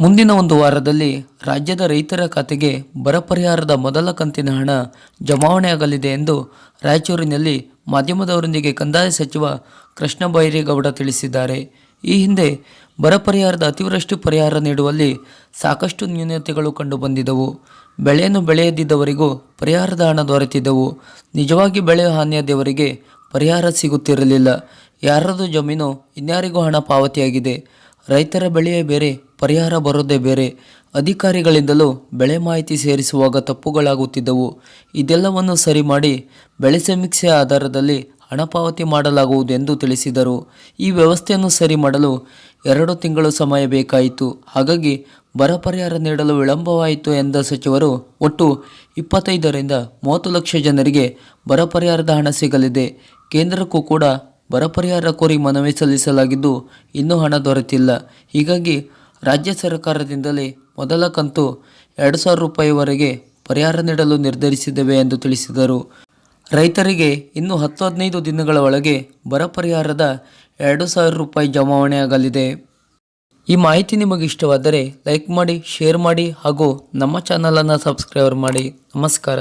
ಮುಂದಿನ ಒಂದು ವಾರದಲ್ಲಿ ರಾಜ್ಯದ ರೈತರ ಖಾತೆಗೆ ಬರ ಪರಿಹಾರದ ಮೊದಲ ಕಂತಿನ ಹಣ ಜಮಾವಣೆಯಾಗಲಿದೆ ಎಂದು ರಾಯಚೂರಿನಲ್ಲಿ ಮಾಧ್ಯಮದವರೊಂದಿಗೆ ಕಂದಾಯ ಸಚಿವ ಕೃಷ್ಣ ಬೈರೇಗೌಡ ತಿಳಿಸಿದ್ದಾರೆ. ಈ ಹಿಂದೆ ಬರ ಪರಿಹಾರದ ಅತಿವೃಷ್ಟಿ ಪರಿಹಾರ ನೀಡುವಲ್ಲಿ ಸಾಕಷ್ಟು ನ್ಯೂನತೆಗಳು ಕಂಡುಬಂದಿದ್ದವು. ಬೆಳೆಯನ್ನು ಬೆಳೆಯದಿದ್ದವರಿಗೂ ಪರಿಹಾರದ ಹಣ ದೊರೆತಿದ್ದವು. ನಿಜವಾಗಿ ಬೆಳೆ ಹಾನಿಯಾದವರಿಗೆ ಪರಿಹಾರ ಸಿಗುತ್ತಿರಲಿಲ್ಲ. ಯಾರದು ಜಮೀನು ಇನ್ಯಾರಿಗೂ ಹಣ ಪಾವತಿಯಾಗಿದೆ. ರೈತರ ಬೆಳೆಯೇ ಬೇರೆ. ಪರಿಹಾರ ಬರೋದೇ ಬೇರೆ. ಅಧಿಕಾರಿಗಳಿಂದಲೂ ಬೆಳೆ ಮಾಹಿತಿ ಸೇರಿಸುವಾಗ ತಪ್ಪುಗಳಾಗುತ್ತಿದ್ದವು. ಇದೆಲ್ಲವನ್ನು ಸರಿ ಮಾಡಿ ಬೆಳೆ ಸಮೀಕ್ಷೆ ಆಧಾರದಲ್ಲಿ ಹಣ ಪಾವತಿ ಮಾಡಲಾಗುವುದು ಎಂದು ತಿಳಿಸಿದರು. ಈ ವ್ಯವಸ್ಥೆಯನ್ನು ಸರಿ ಮಾಡಲು ಎರಡು ತಿಂಗಳು ಸಮಯ ಬೇಕಾಯಿತು. ಹಾಗಾಗಿ ಬರ ಪರಿಹಾರ ನೀಡಲು ವಿಳಂಬವಾಯಿತು ಎಂದ ಸಚಿವರು, ಒಟ್ಟು ಇಪ್ಪತ್ತೈದರಿಂದ ಮೂವತ್ತು ಲಕ್ಷ ಜನರಿಗೆ ಬರ ಪರಿಹಾರದ ಹಣ ಸಿಗಲಿದೆ. ಕೇಂದ್ರಕ್ಕೂ ಕೂಡ ಬರ ಪರಿಹಾರ ಕೋರಿ ಮನವಿ ಸಲ್ಲಿಸಲಾಗಿದ್ದು ಇನ್ನೂ ಹಣ ದೊರೆತಿಲ್ಲ. ಹೀಗಾಗಿ ರಾಜ್ಯ ಸರ್ಕಾರದಿಂದಲೇ ಮೊದಲ ಕಂತು ಎರಡು ಸಾವಿರ ರೂಪಾಯಿವರೆಗೆ ಪರಿಹಾರ ನೀಡಲು ನಿರ್ಧರಿಸಿದ್ದೇವೆ ಎಂದು ತಿಳಿಸಿದರು. ರೈತರಿಗೆ ಇನ್ನು ಹತ್ತು ಹದಿನೈದು ದಿನಗಳ ಒಳಗೆ ಬರ ಪರಿಹಾರದ ಎರಡು ಸಾವಿರ ರೂಪಾಯಿ ಜಮಾವಣೆಯಾಗಲಿದೆ. ಈ ಮಾಹಿತಿ ನಿಮಗೆ ಇಷ್ಟವಾದರೆ ಲೈಕ್ ಮಾಡಿ, ಶೇರ್ ಮಾಡಿ ಹಾಗೂ ನಮ್ಮ ಚಾನಲನ್ನು ಸಬ್ಸ್ಕ್ರೈಬರ್ ಮಾಡಿ. ನಮಸ್ಕಾರ.